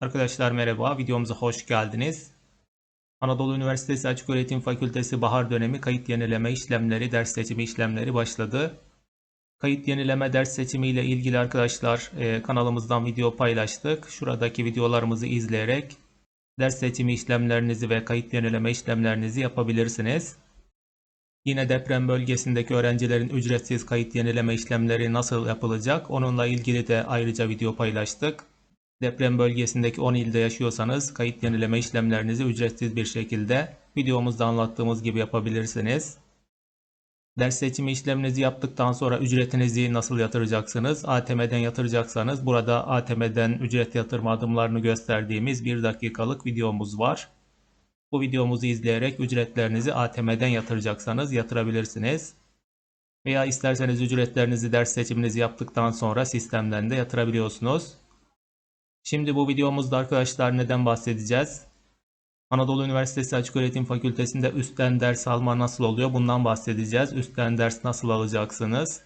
Arkadaşlar merhaba, videomuza hoş geldiniz. Anadolu Üniversitesi Açıköğretim Fakültesi bahar dönemi kayıt yenileme işlemleri, ders seçimi işlemleri başladı. Kayıt yenileme ders seçimi ile ilgili arkadaşlar e, kanalımızdan video paylaştık. Şuradaki videolarımızı izleyerek ders seçimi işlemlerinizi ve kayıt yenileme işlemlerinizi yapabilirsiniz. Yine deprem bölgesindeki öğrencilerin ücretsiz kayıt yenileme işlemleri nasıl yapılacak onunla ilgili de ayrıca video paylaştık. Deprem bölgesindeki 10 ilde yaşıyorsanız kayıt yenileme işlemlerinizi ücretsiz bir şekilde videomuzda anlattığımız gibi yapabilirsiniz. Ders seçimi işleminizi yaptıktan sonra ücretinizi nasıl yatıracaksınız? ATM'den yatıracaksanız burada ATM'den ücret yatırma adımlarını gösterdiğimiz 1 dakikalık videomuz var. Bu videomuzu izleyerek ücretlerinizi ATM'den yatıracaksanız yatırabilirsiniz. Veya isterseniz ücretlerinizi ders seçiminizi yaptıktan sonra sistemden de yatırabiliyorsunuz. Şimdi bu videomuzda arkadaşlar neden bahsedeceğiz? Anadolu Üniversitesi Açıköğretim Fakültesi'nde üstten ders alma nasıl oluyor? Bundan bahsedeceğiz. Üstten ders nasıl alacaksınız?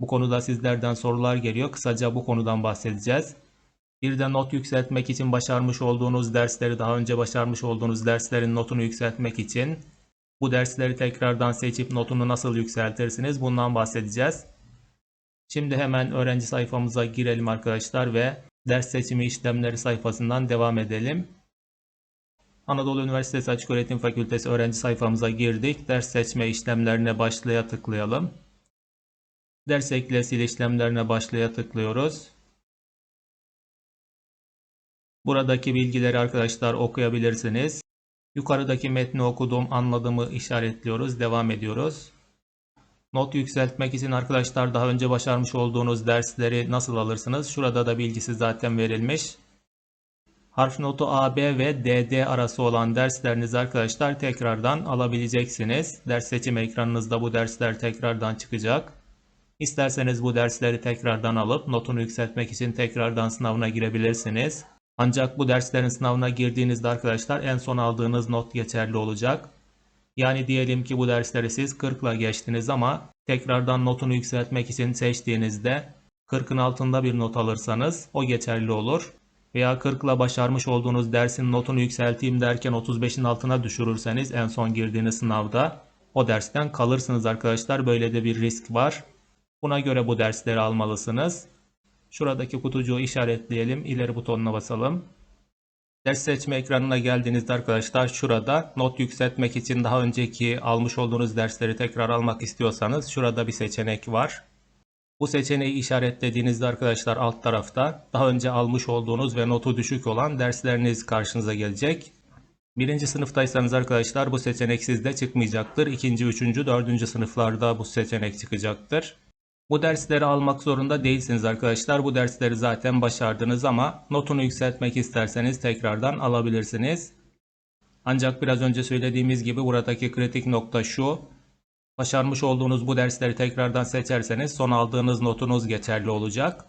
Bu konuda sizlerden sorular geliyor. Kısaca bu konudan bahsedeceğiz. Bir de not yükseltmek için başarmış olduğunuz dersleri, daha önce başarmış olduğunuz derslerin notunu yükseltmek için bu dersleri tekrardan seçip notunu nasıl yükseltirsiniz? Bundan bahsedeceğiz. Şimdi hemen öğrenci sayfamıza girelim arkadaşlar ve ders seçimi işlemleri sayfasından devam edelim. Anadolu Üniversitesi Açıköğretim Fakültesi öğrenci sayfamıza girdik. Ders seçme işlemlerine başlaya tıklayalım. Ders eklesiyle işlemlerine başlaya tıklıyoruz. Buradaki bilgileri arkadaşlar okuyabilirsiniz. Yukarıdaki metni okudum, anladığımı işaretliyoruz. Devam ediyoruz. Not yükseltmek için arkadaşlar daha önce başarmış olduğunuz dersleri nasıl alırsınız? Şurada da bilgisi zaten verilmiş. Harf notu AB ve DD arası olan derslerinizi arkadaşlar tekrardan alabileceksiniz. Ders seçim ekranınızda bu dersler tekrardan çıkacak. İsterseniz bu dersleri tekrardan alıp notunu yükseltmek için tekrardan sınavına girebilirsiniz. Ancak bu derslerin sınavına girdiğinizde arkadaşlar en son aldığınız not geçerli olacak. Yani diyelim ki bu dersleri siz 40 ile geçtiniz ama tekrardan notunu yükseltmek için seçtiğinizde 40'ın altında bir not alırsanız o geçerli olur. Veya 40 ile başarmış olduğunuz dersin notunu yükselteyim derken 35'in altına düşürürseniz en son girdiğiniz sınavda o dersten kalırsınız arkadaşlar. Böyle de bir risk var. Buna göre bu dersleri almalısınız. Şuradaki kutucuğu işaretleyelim. İleri butonuna basalım. Ders seçme ekranına geldiğinizde arkadaşlar şurada not yükseltmek için daha önceki almış olduğunuz dersleri tekrar almak istiyorsanız şurada bir seçenek var. Bu seçeneği işaretlediğinizde arkadaşlar alt tarafta daha önce almış olduğunuz ve notu düşük olan dersleriniz karşınıza gelecek. Birinci sınıftaysanız arkadaşlar bu seçenek sizde çıkmayacaktır. İkinci, üçüncü, dördüncü sınıflarda bu seçenek çıkacaktır. Bu dersleri almak zorunda değilsiniz arkadaşlar. Bu dersleri zaten başardınız ama notunu yükseltmek isterseniz tekrardan alabilirsiniz. Ancak biraz önce söylediğimiz gibi buradaki kritik nokta şu. Başarmış olduğunuz bu dersleri tekrardan seçerseniz son aldığınız notunuz geçerli olacak.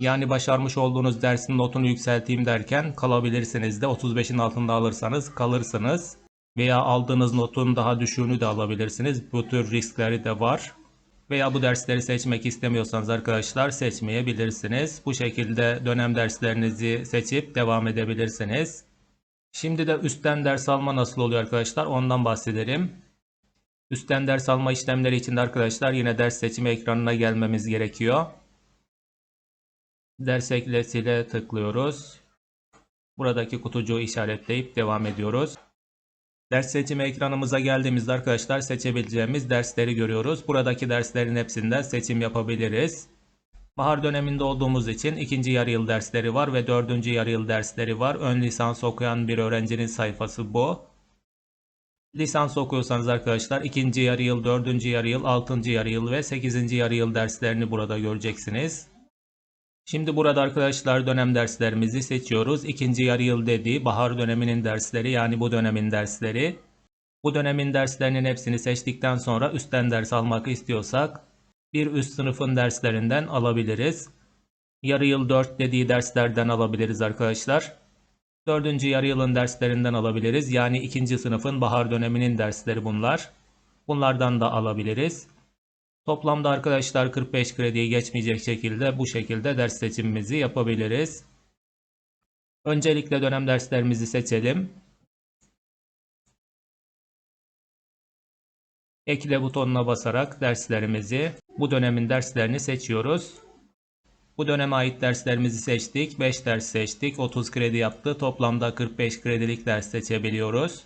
Yani başarmış olduğunuz dersin notunu yükselteyim derken kalabilirsiniz de 35'in altında alırsanız kalırsınız. Veya aldığınız notun daha düşüğünü de alabilirsiniz. Bu tür riskleri de var veya bu dersleri seçmek istemiyorsanız arkadaşlar seçmeyebilirsiniz. Bu şekilde dönem derslerinizi seçip devam edebilirsiniz. Şimdi de üstten ders alma nasıl oluyor arkadaşlar ondan bahsedelim. Üstten ders alma işlemleri için de arkadaşlar yine ders seçimi ekranına gelmemiz gerekiyor. Ders eklesiyle tıklıyoruz. Buradaki kutucuğu işaretleyip devam ediyoruz. Ders seçimi ekranımıza geldiğimizde arkadaşlar seçebileceğimiz dersleri görüyoruz. Buradaki derslerin hepsinden seçim yapabiliriz. Bahar döneminde olduğumuz için ikinci yarı yıl dersleri var ve dördüncü yarı yıl dersleri var. Ön lisans okuyan bir öğrencinin sayfası bu. Lisans okuyorsanız arkadaşlar ikinci yarı yıl, dördüncü yarı yıl, altıncı yarı yıl ve sekizinci yarı yıl derslerini burada göreceksiniz. Şimdi burada arkadaşlar dönem derslerimizi seçiyoruz. İkinci yarı yıl dediği bahar döneminin dersleri yani bu dönemin dersleri. Bu dönemin derslerinin hepsini seçtikten sonra üstten ders almak istiyorsak bir üst sınıfın derslerinden alabiliriz. Yarı yıl 4 dediği derslerden alabiliriz arkadaşlar. Dördüncü yarı yılın derslerinden alabiliriz. Yani ikinci sınıfın bahar döneminin dersleri bunlar. Bunlardan da alabiliriz. Toplamda arkadaşlar 45 krediyi geçmeyecek şekilde bu şekilde ders seçimimizi yapabiliriz. Öncelikle dönem derslerimizi seçelim. Ekle butonuna basarak derslerimizi, bu dönemin derslerini seçiyoruz. Bu döneme ait derslerimizi seçtik. 5 ders seçtik. 30 kredi yaptı. Toplamda 45 kredilik ders seçebiliyoruz.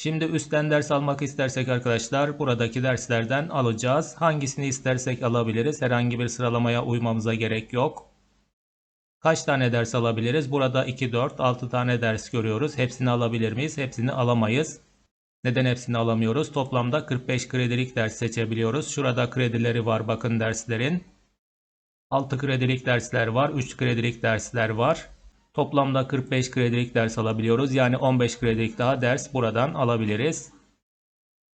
Şimdi üstten ders almak istersek arkadaşlar buradaki derslerden alacağız. Hangisini istersek alabiliriz. Herhangi bir sıralamaya uymamıza gerek yok. Kaç tane ders alabiliriz? Burada 2, 4, 6 tane ders görüyoruz. Hepsini alabilir miyiz? Hepsini alamayız. Neden hepsini alamıyoruz? Toplamda 45 kredilik ders seçebiliyoruz. Şurada kredileri var bakın derslerin. 6 kredilik dersler var, 3 kredilik dersler var. Toplamda 45 kredilik ders alabiliyoruz. Yani 15 kredilik daha ders buradan alabiliriz.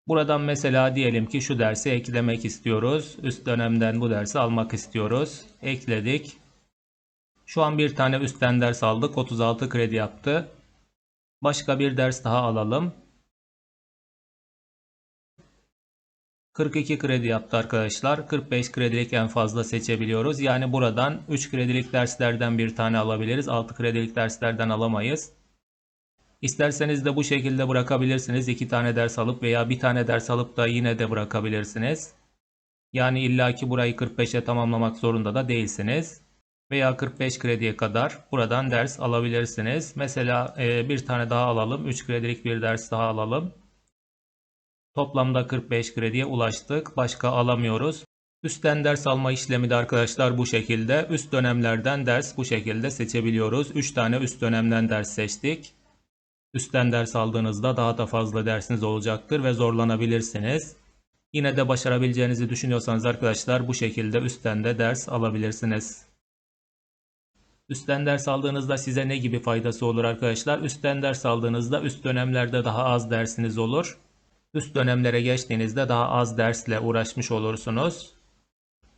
Buradan mesela diyelim ki şu dersi eklemek istiyoruz. Üst dönemden bu dersi almak istiyoruz. Ekledik. Şu an bir tane üstten ders aldık. 36 kredi yaptı. Başka bir ders daha alalım. 42 kredi yaptı arkadaşlar. 45 kredilik en fazla seçebiliyoruz. Yani buradan 3 kredilik derslerden bir tane alabiliriz. 6 kredilik derslerden alamayız. İsterseniz de bu şekilde bırakabilirsiniz. 2 tane ders alıp veya bir tane ders alıp da yine de bırakabilirsiniz. Yani illaki burayı 45'e tamamlamak zorunda da değilsiniz. Veya 45 krediye kadar buradan ders alabilirsiniz. Mesela bir tane daha alalım. 3 kredilik bir ders daha alalım. Toplamda 45 krediye ulaştık. Başka alamıyoruz. Üstten ders alma işlemi de arkadaşlar bu şekilde. Üst dönemlerden ders bu şekilde seçebiliyoruz. 3 tane üst dönemden ders seçtik. Üstten ders aldığınızda daha da fazla dersiniz olacaktır ve zorlanabilirsiniz. Yine de başarabileceğinizi düşünüyorsanız arkadaşlar bu şekilde üstten de ders alabilirsiniz. Üstten ders aldığınızda size ne gibi faydası olur arkadaşlar? Üstten ders aldığınızda üst dönemlerde daha az dersiniz olur. Üst dönemlere geçtiğinizde daha az dersle uğraşmış olursunuz.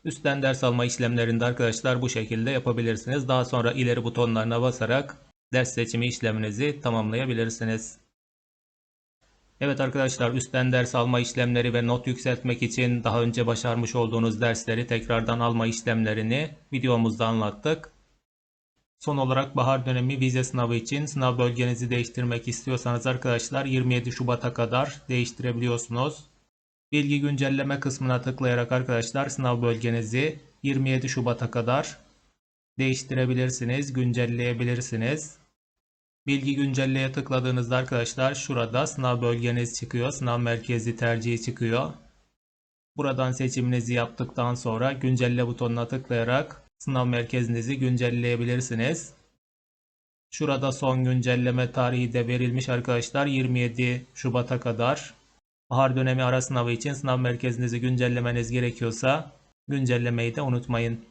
Üstten ders alma işlemlerinde arkadaşlar bu şekilde yapabilirsiniz. Daha sonra ileri butonlarına basarak ders seçimi işleminizi tamamlayabilirsiniz. Evet arkadaşlar üstten ders alma işlemleri ve not yükseltmek için daha önce başarmış olduğunuz dersleri tekrardan alma işlemlerini videomuzda anlattık. Son olarak bahar dönemi vize sınavı için sınav bölgenizi değiştirmek istiyorsanız arkadaşlar 27 Şubat'a kadar değiştirebiliyorsunuz. Bilgi güncelleme kısmına tıklayarak arkadaşlar sınav bölgenizi 27 Şubat'a kadar değiştirebilirsiniz, güncelleyebilirsiniz. Bilgi güncelleye tıkladığınızda arkadaşlar şurada sınav bölgeniz çıkıyor, sınav merkezi tercihi çıkıyor. Buradan seçiminizi yaptıktan sonra güncelle butonuna tıklayarak sınav merkezinizi güncelleyebilirsiniz. Şurada son güncelleme tarihi de verilmiş arkadaşlar 27 Şubat'a kadar. Bahar dönemi ara sınavı için sınav merkezinizi güncellemeniz gerekiyorsa güncellemeyi de unutmayın.